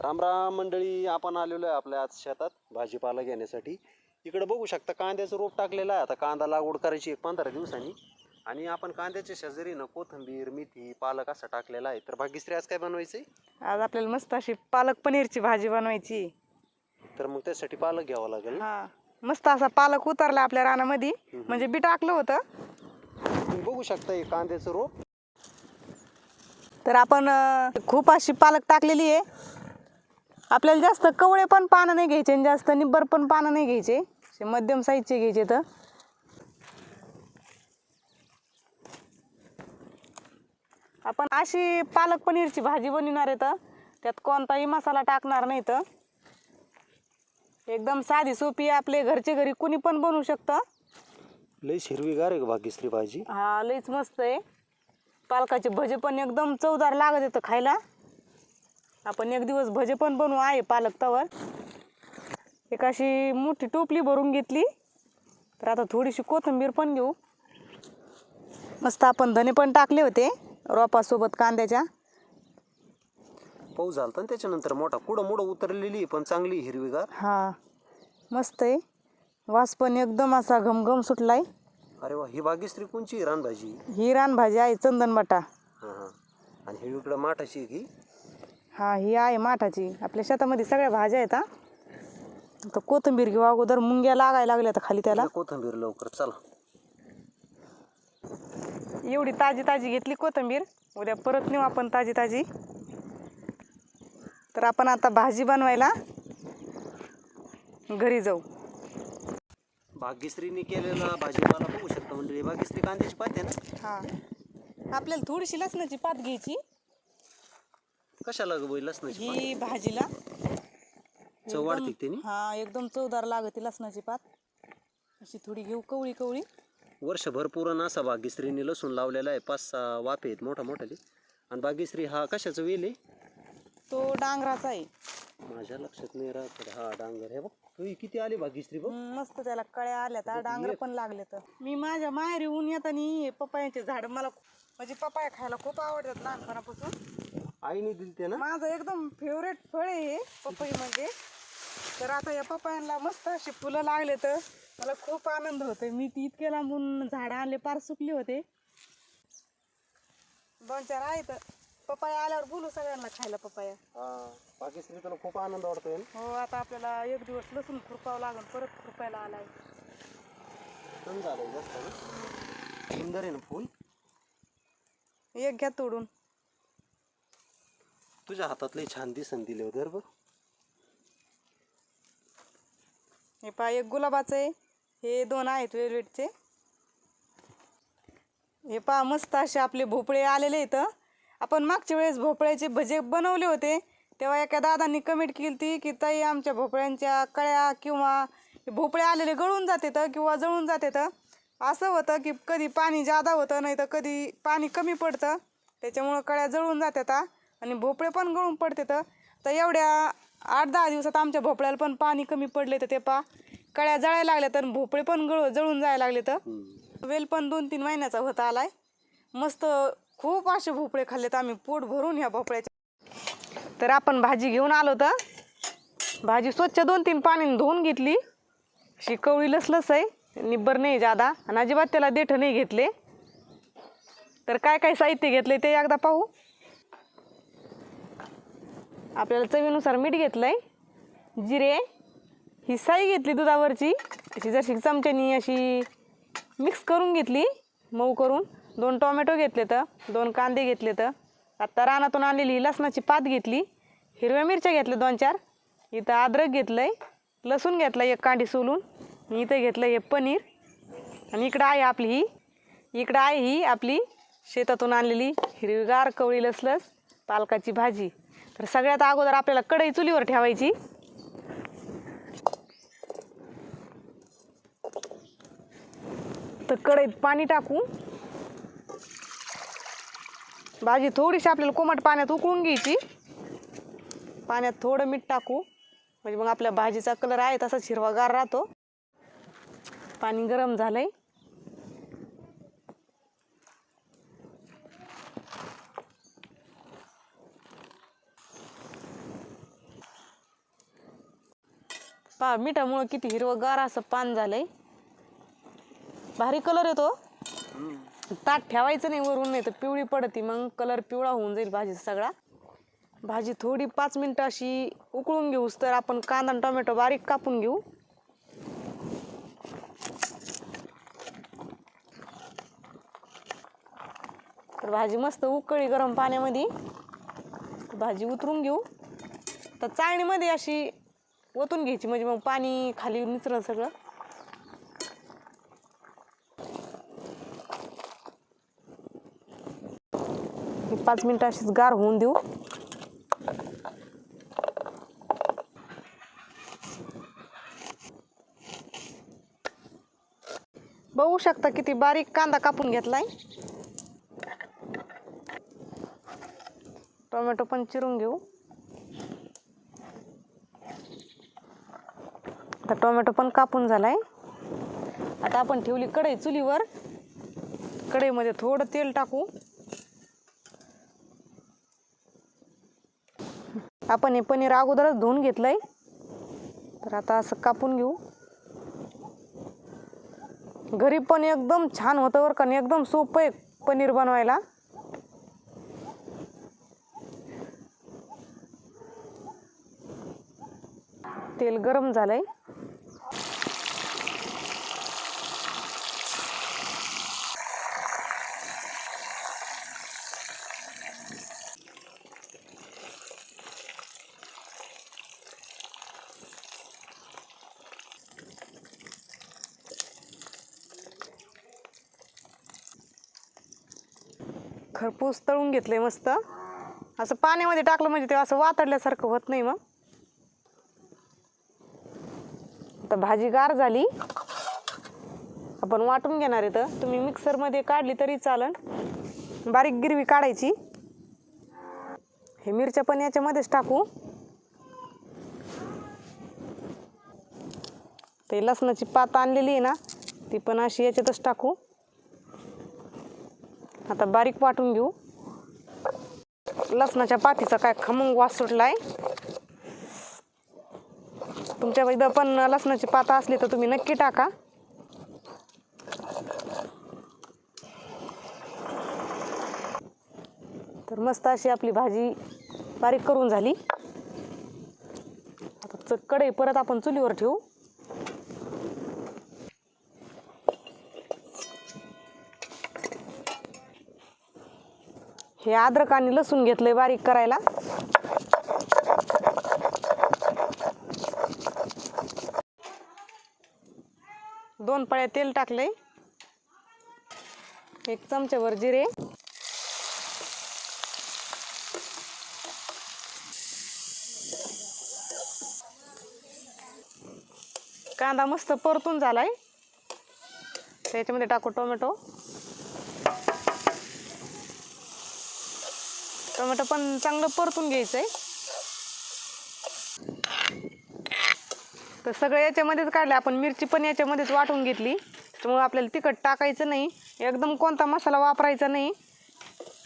रामराम मंडळी आपण आलेलो आहे आपल्या आज शेतात भाजीपाला घेण्यासाठी. इकडे बघू शकता कांद्याचं रोप टाकलेलं आहे. आता कांदा लागवड करायची एक पंधरा दिवसांनी. आणि आपण कांद्याच्या शेजारी ना कोथिंबीर मेथी पालक असा टाकलेला आहे. तर भाग्यश्री आज काय बनवायचंय? आज आपल्याला मस्त अशी पालक पनीरची भाजी बनवायची. तर मग त्यासाठी पालक घ्यावा लागेल ना. हा मस्त असा पालक उतरला आपल्या रानामध्ये. म्हणजे बी टाकलं होतं. तुम्ही बघू शकता हे कांद्याचं रोप. तर आपण अं, खूप अशी पालक टाकलेली आहे. आपल्याला जास्त कवळे पण पानं नाही घ्यायचे आणि जास्त निब्बर पण पानं नाही घ्यायचे. असे मध्यम साईजचे घ्यायचे तर. आपण अशी पालक पनीरची भाजी बनवणार आहे तर. त्यात कोणताही मसाला टाकणार नाही तर. एकदम साधी सोपी आपले घरचे घरी कुणी पण बनवू शकतं. लई हिरवीगार आहे भाग्यश्री भाजी. हा लईच मस्त आहे. पालकाचे भजे पण एकदम चवदार लागत येतं खायला. आपण एक दिवस भजे पण बनवू. आहे पालक तवर. एक अशी मोठी टोपली भरून घेतली. तर आता थोडीशी कोथिंबीर पण घेऊ. मस्त आपण धने पण टाकले होते रोपासोबत कांद्याच्या. पाऊस झाला त्याच्यानंतर मोठा. कुडं मुडं उतरलेली पण चांगली हिरवीगार. हा मस्त आहे. वास पण एकदम असा घमघम सुटलाय. अरे वा ही भाग्यश्री कोणची? रानभाजी. ही रानभाजी आहे चंदन बटा हां हां. आणि ही इकडं माठाची आहे की? हा ही आहे माठाची. आपल्या शेतामध्ये सगळ्या भाज्या आहेत हा. आता कोथिंबीर घेऊ अगोदर. मुंग्या लागायला लागल्या तर खाली त्याला. कोथिंबीर लवकर चला. एवढी ताजी ताजी घेतली कोथिंबीर. उद्या परत नेऊ आपण ताजी ताजी. तर आपण आता भाजी बनवायला घरी जाऊ. भाग्यश्रीने केलेला भाजीपाला बघू शकता म्हणजे भाग्यश्री कांद्याची पात ना? हा. आपल्याला थोडीशी लसणाची पात घ्यायची. कशाला ग बाई लसणाची ही भाजीला. चव वाढते का त्यानी? हा एकदम चवदार लागते लसणाची पात. अशी थोडी घेऊ कवळी कवळी. वर्षभर पुरण असा भाग्यश्रीने लसूण लावलेला आहे. पाच सहा वाफे आहेत मोठा मोठाले आणि भाग्यश्री हा कशाचा वेल आहे? तो डांगराचा आहे. माझ्या लक्षात नाही राहत हा डांगर हे बघ. तुही किती आली भाग्यश्री बघ. हम्म, मस्त त्याला कळ्या आल्या तर डांगर पण लागले तर. मी माझ्या माहेरी ऊन येताना पपायाचे झाड मला म्हणजे पपाया खायला खूप आवडतात लहानपणापासून. आईने दिली ते ना? माझं एकदम फेवरेट फळ आहे हे पपई म्हणजे. तर आता या पपयांना मस्त अशी फुलं लागले तर मला खूप आनंद होतोय. मी ती इतके लांबून झाडं आणले पार सुकले होते. दोन चार आहेत. पपाया आल्यावर बोलू सगळ्यांना खायला पपाया हा भाग्यश्री तुला खूप आनंद वाटतोय ना? हो आता आपल्याला एक दिवस लसूण खुरपावं लागेल परत खुरपायला आलाय. छान झालंय जास्त ना सुंदर आहे ना फुल? एक घ्या तोडून. तुझ्या हातातले छान दिसन दिले होते बरं. हे पहा एक गुलाबाचं आहे. हे दोन आहेत वेलवेटचे. हे पहा मस्त असे आपले भोपळे आलेले इथं आपण मागच्या वेळेस भोपळ्याचे भजे बनवले होते. तेव्हा एका दादांनी कमेंट केली ती की ताई आमच्या भोपळ्यांच्या कळ्या किंवा भोपळे आलेले गळून जाते तर किंवा जळून जाते तर असं होतं की कधी पाणी जादा होतं नाही तर कधी पाणी कमी पडतं. त्याच्यामुळं कळ्या जळून जातात आणि भोपळे पण गळून पडते तर. एवढ्या आठ दहा दिवसात आमच्या भोपळ्याला पण पाणी कमी पडले तर ते पा. कळ्या जळायला लागल्या तर भोपळे पण गळ जळून जायला लागले तर. वेल पण दोन तीन महिन्याचा होता आलाय. मस्त खूप असे भोपळे खाल्लेत आम्ही. पोट भरून ह्या भोपळ्याच्या तर आपण भाजी घेऊन आलो तर. भाजी स्वच्छ दोन तीन पाण्याने धुवून घेतली. अशी कवळी लसलस आहे. निब्बर नाही जादा. आणि अजिबात त्याला देठ नाही घेतले. तर काय काय साहित्य घेतले ते एकदा पाहू. आपल्याला चवीनुसार मीठ घेतलं आहे जिरे ही साई घेतली दुधावरची. अशी जशी चमच्यानी अशी मिक्स करून घेतली मऊ करून. दोन टोमॅटो घेतले तर दोन कांदे घेतले तर आत्ता रानातून आणलेली लसणाची पात घेतली हिरव्या मिरच्या घेतल्या दोन चार. इथं अद्रक घेतलं आहे लसूण घेतलं एक कांडी सोलून. इथं घेतलं हे पनीर. आणि इकडं आहे आपली ही इकडं आहे ही आपली शेतातून आणलेली हिरवीगार कवळी लसलस पालकाची भाजी. तर सगळ्यात अगोदर आपल्याला कढई चुलीवर ठेवायची. तर कढईत पाणी टाकू भाजी थोडीशी आपल्याला कोमट पाण्यात उकळून घ्यायची. पाण्यात थोडं मीठ टाकू. म्हणजे मग आपल्या भाजीचा कलर आहे तसाच हिरवागार राहतो. पाणी गरम झालंय. पा मिठामुळं किती हिरवंगार असं पान झालंय. भारी कलर येतो. ताट ठेवायचं नाही वरून नाही तर पिवळी पडती. मग कलर पिवळा होऊन जाईल भाजी सगळा. भाजी थोडी पाच मिनटं अशी उकळून घेऊस तर आपण कांदा आणि टोमॅटो बारीक कापून घेऊ. तर भाजी मस्त उकळी गरम पाण्यामध्ये. भाजी उतरून घेऊ. तर चाळणीमध्ये अशी ओतून घ्यायची म्हणजे मग पाणी खाली निचरं सगळं. पाच मिनिटं अशीच गार होऊन देऊ. बघू शकता किती बारीक कांदा कापून घेतलाय. टोमॅटो पण चिरून घेऊ. आता टोमॅटो पण कापून झालाय. आता आपण ठेवली कढई चुलीवर. कढईमध्ये थोडं तेल टाकू. आपण हे पनीर अगोदरच धुवून घेतलंय. तर आता असं कापून घेऊ. घरी पण एकदम छान होतं बरं कारण एकदम सोपं आहे पनीर बनवायला. तेल गरम झालंय. खरपूस तळून घेतलं आहे मस्त. असं पाण्यामध्ये टाकलं म्हणजे ते असं वातडल्यासारखं होत नाही मग. आता भाजी गार झाली. आपण वाटून घेणार आहे तर. तुम्ही मिक्सरमध्ये काढली तरी चालन. बारीक गिरवी काढायची. हे मिरच्या पण याच्यामध्येच टाकू. ते लसणाची पात आणलेली आहे ना ती पण अशी याच्यातच टाकू. आता बारीक वाटून घेऊ. लसणाच्या पातीचा काय खमंग वास सुटलाय. तुमच्या इथं पण लसणाची पाता असली तर तुम्ही नक्की टाका. तर मस्त अशी आपली भाजी बारीक करून झाली. आता च- कढई परत आपण चुलीवर ठेवू. हे अद्रक आणि लसूण घेतलंय बारीक करायला. दोन पळ्या तेल टाकले एक चमच्यावर जिरे. कांदा मस्त परतून झालाय. त्याच्यामध्ये टाकू टोमॅटो. टोमॅटो पण चांगलं परतून घ्यायचं आहे तर सगळं याच्यामध्येच काढलं आपण मिरची पण याच्यामध्येच वाटून घेतली. त्यामुळे आपल्याला तिखट टाकायचं नाही एकदम कोणता मसाला वापरायचा नाही.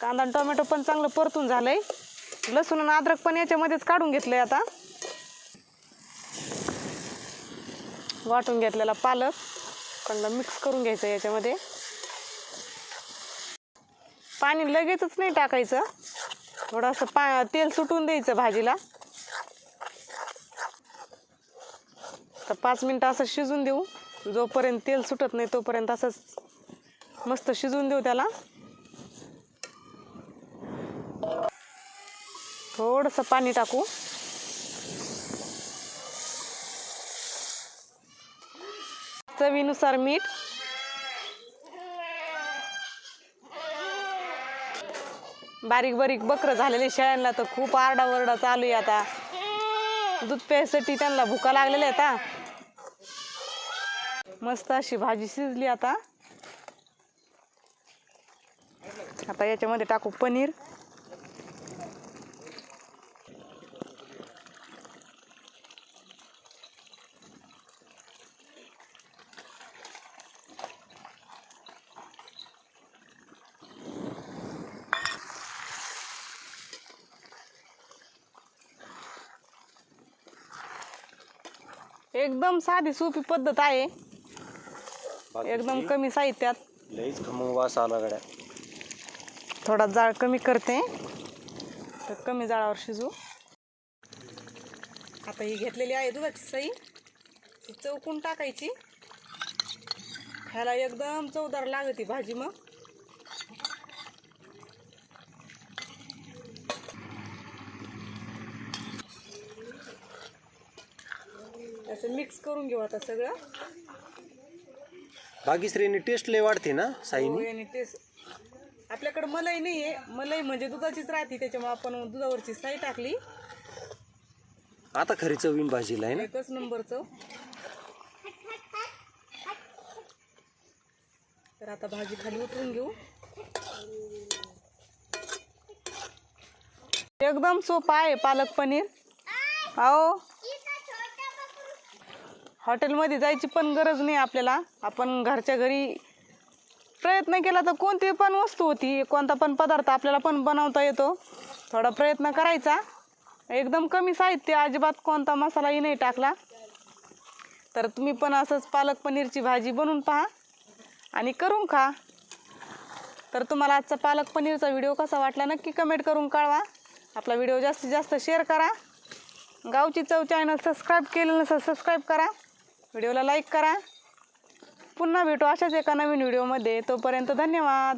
कांदा आणि टोमॅटो पण चांगलं परतून झालं आहे लसूण आणि अद्रक पण याच्यामध्येच काढून घेतलं आहे आता. वाटून घेतलेला पालक. चांगला मिक्स करून घ्यायचं याच्यामध्ये. पाणी लगेचच नाही टाकायचं. थोडंसं पा तेल सुटून द्यायचं भाजीला. तर पाच मिनटं असं शिजून देऊ. जोपर्यंत तेल सुटत नाही तोपर्यंत असंच मस्त शिजून देऊ त्याला. थोडंसं पाणी टाकू. चवीनुसार मीठ बारीक बारीक बकरं झालेले शेळ्यांना तर खूप आरडाओरडा चालू आहे आता. दूध प्यायसाठी त्यांना भुका लागलेल्या आता मस्त अशी भाजी शिजली आता. आता याच्यामध्ये टाकू पनीर. एकदम साधी सोपी पद्धत आहे. एकदम कमी साहित्यात. लईच खमंग वास आला गड्या. थोडा जाळ कमी करते. तर कमी जाळावर शिजू. आता ही घेतलेली आहे दुधाची सई. ती चौकून टाकायची. ह्याला एकदम चवदार लागते भाजी मग. असं मिक्स करून घेऊ आता सगळं. बागीश्रीने टेस्ट लय वाढते ना साईनी? हो, तेच आपल्याकडे मलाई नाही आहे मलाई म्हणजे दुधाचीच राहते त्याच्यामुळे आपण दुधावरची साई टाकली. आता खरी चवीन भाजीला आहे ना? एकच नंबरचं. तर आता भाजी खाली उतरून घेऊ. एकदम सोपा आहे पालक पनीर. अहो हॉटेलमध्ये जायची पण गरज नाही आपल्याला. आपण घरच्या घरी प्रयत्न केला तर कोणती पण वस्तू होती कोणता पण पदार्थ आपल्याला पण बनवता येतो. थोडा प्रयत्न करायचा. एकदम कमी साहित्य अजिबात कोणता मसालाही नाही टाकला. तर तुम्ही पण असंच पालक पनीरची भाजी बनवून पहा आणि करून खा. तर तुम्हाला आजचा पालक पनीरचा व्हिडिओ कसा वाटला नक्की कमेंट करून कळवा. आपला व्हिडिओ जास्तीत जास्त शेअर करा. गावची चव चॅनल सबस्क्राईब केलं नसेल सबस्क्राईब करा. व्हिडिओला लाईक करा. पुन्हा भेटू अशाच एका नवीन व्हिडिओमध्ये. तोपर्यंत धन्यवाद.